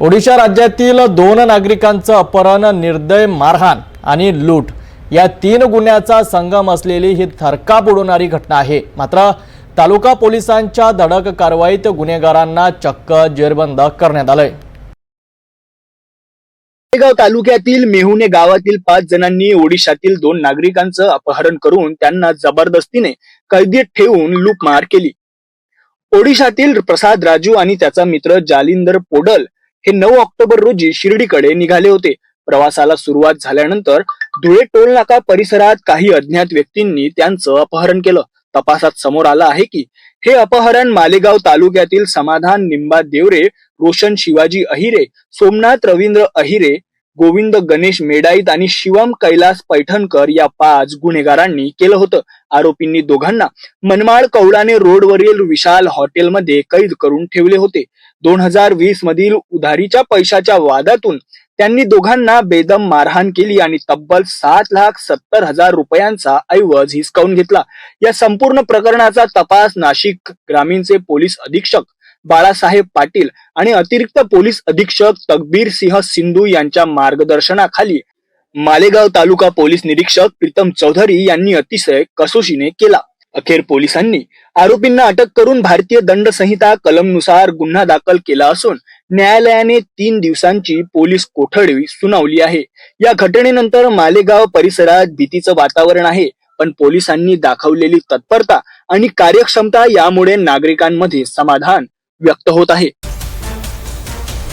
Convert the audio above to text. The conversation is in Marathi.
ओडिशा राज्यातील दोन नागरिकांचं अपहरण निर्दय मारहाण आणि लूट या तीन गुन्ह्याचा संगम असलेली ही थरकाप उडवणारी घटना आहे. मात्र तालुका पोलिसांच्या धडक कारवाईत गुन्हेगारांना चक्क जेरबंद करण्यात आलंय. गाव तालुक्यातील मेहुणे गावातील पाच जणांनी ओडिशातील दोन नागरिकांचं अपहरण करून त्यांना जबरदस्तीने कैदेत ठेवून लूटमार केली. ओडिशातील प्रसाद राजू आणि त्याचा मित्र जालिंदर पोडल हे नऊ ऑक्टोबर रोजी शिर्डीकडे निघाले होते. प्रवासाला सुरुवात झाल्यानंतर धुळे टोल नाका परिसरात काही अज्ञात व्यक्तींनी त्यांचं अपहरण केलं. तपासात समोर आलं आहे की हे अपहरण मालेगाव तालुक्यातील समाधान निंबा देवरे रोशन शिवाजी अहिरे सोमनाथ रवींद्र अहिरे गोविंद गणेश मेडाईत आणि शिवम कैलास पैठणकर या पाच गुन्हेगारांनी केलं होतं. आरोपींनी दोघांना मनमाड कवडाने रोडवरील विशाल हॉटेलमध्ये कैद करून ठेवले होते. दोन हजार वीस मधील उधारीच्या पैशाच्या वादातून त्यांनी दोघांना बेदम मारहाण केली आणि तब्बल सात लाख सत्तर हजार रुपयांचा ऐवज हिसकावून घेतला. या संपूर्ण प्रकरणाचा तपास नाशिक ग्रामीणचे पोलीस अधीक्षक बाळासाहेब पाटील आणि अतिरिक्त पोलीस अधीक्षक तकबीर सिंह सिंधू यांच्या मार्गदर्शनाखाली मालेगाव तालुका पोलीस निरीक्षक प्रीतम चौधरी यांनी अतिशय कसोशीने केला. अखेर पोलिसांनी आरोपींना अटक करून भारतीय दंड संहिता कलमनुसार गुन्हा दाखल केला असून न्यायालयाने तीन दिवसांची पोलीस कोठडी सुनावली आहे. या घटनेनंतर मालेगाव परिसरात भीतीचं वातावरण आहे पण पोलिसांनी दाखवलेली तत्परता आणि कार्यक्षमता यामुळे नागरिकांमध्ये समाधान व्यक्त होत आहे.